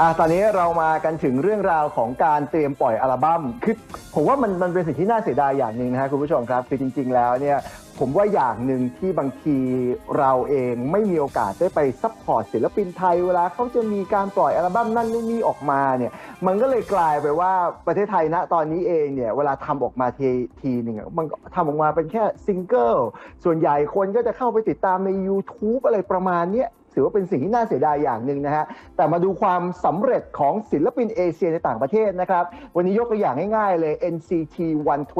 อะตอนนี้เรามากันถึงเรื่องราวของการเตรียมปล่อยอัลบั้มคือผมว่ามันมันเป็นสิ่งที่น่าเสียดายอย่างหนึ่งนะฮะคุณผู้ชมครับคือจริง ๆ แล้วเนี่ยผมว่าอย่างหนึ่งที่บางทีเราเองไม่มีโอกาสได้ไปซัพพอร์ตศิลปินไทยเวลาเขาจะมีการปล่อยอัลบั้มนั่นนู่นนี่ออกมาเนี่ยมันก็เลยกลายไปว่าประเทศไทยณตอนนี้เองเนี่ยเวลาทำออกมาทีทีหนึ่งมันทำออกมาเป็นแค่ซิงเกิลส่วนใหญ่คนก็จะเข้าไปติดตามใน YouTube อะไรประมาณเนี้ย ถือว่าเป็นสิ่งที่น่าเสียดายอย่างหนึ่งนะฮะแต่มาดูความสำเร็จของศิลปินเอเชียในต่างประเทศนะครับวันนี้ยกตัวอย่างง่ายๆเลย NCT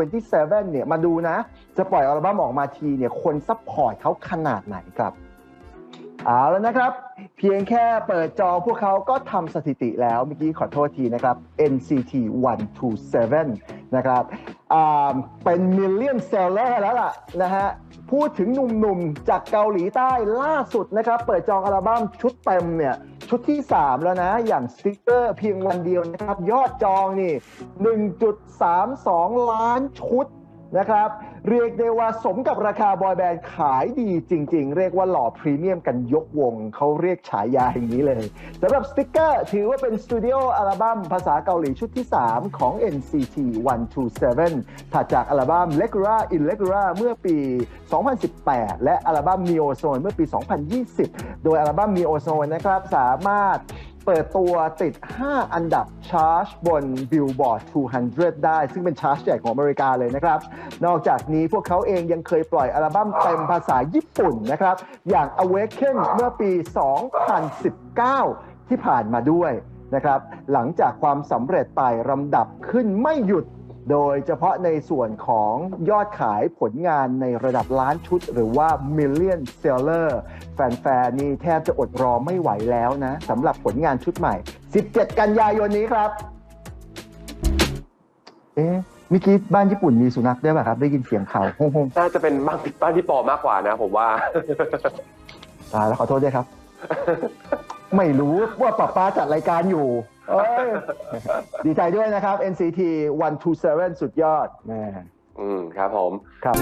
127เนี่ยมาดูนะ จะปล่อยอัลบั้มออกมาทีเนี่ยคนซัพพอร์ตเขาขนาดไหนครับเอาแล้วนะครับ เพียงแค่เปิดจอพวกเขาก็ทำสถิติแล้วเมื่อกี้ขอโทษทีนะครับ NCT 127 นะครับเป็นมิลเลียนเซลเลอร์แล้วล่ะนะฮะ พูดถึงหนุ่มๆ จากเกาหลีใต้ล่าสุดนะครับ เปิดจองอัลบั้มชุดเต็มเนี่ย ชุดที่ 3 แล้วนะ อย่างสติ๊กเกอร์เพียงวันเดียวนะครับ ยอดจองนี่ 1.32 ล้านชุด นะครับ เรียกได้ว่าสมกับราคาบอยแบนด์ขายดีจริง ๆ เรียกว่าหล่อพรีเมียมกันยกวง เขาเรียกฉายาอย่างนี้เลยสำหรับสติ๊กเกอร์ถือว่าเป็นสตูดิโออัลบั้มภาษาเกาหลีชุดที่ 3 ของ NCT 127 ถัดจากอัลบั้ม l e g u r a in l e g u r a เมื่อปี 2018 และอัลบั้ม Neo Zone เมื่อปี 2020 โดยอัลบั้ม Neo Zone นะครับสามารถ เปิดตัวติด 5 อันดับชาร์จบน Billboard 200 ได้ ซึ่งเป็นชาร์จใหญ่ของอเมริกาเลยนะครับ นอกจากนี้พวกเขาเองยังเคยปล่อยอัลบั้มเต็มภาษาญี่ปุ่นนะครับ อย่าง Awaken เมื่อปี 2019 ที่ผ่านมาด้วยนะครับ หลังจากความสำเร็จไต่ลำดับขึ้นไม่หยุด โดยเฉพาะในส่วนของยอดขายผลงานในระดับล้านชุด หรือว่า Million Seller แฟนๆ นี่แทบจะอดรอไม่ไหวแล้วนะสำหรับผลงานชุดใหม่ 17 กันยายนนี้ครับ เอ๊ะเมื่อกี้บ้านญี่ปุ่นมีสุนัขด้วยป่ะครับ ได้ยินเสียงเขาโฮ่งน่าจะเป็นบ้านบ้านพี่ปอมากกว่านะ ผมว่า ๆตายแล้วขอโทษด้วยครับ ไม่รู้ว่าป้าป้าจัดรายการอยู่เอ้ยดีใจด้วยนะครับ NCT 127 สุดยอดแม่อืมครับผม ครับ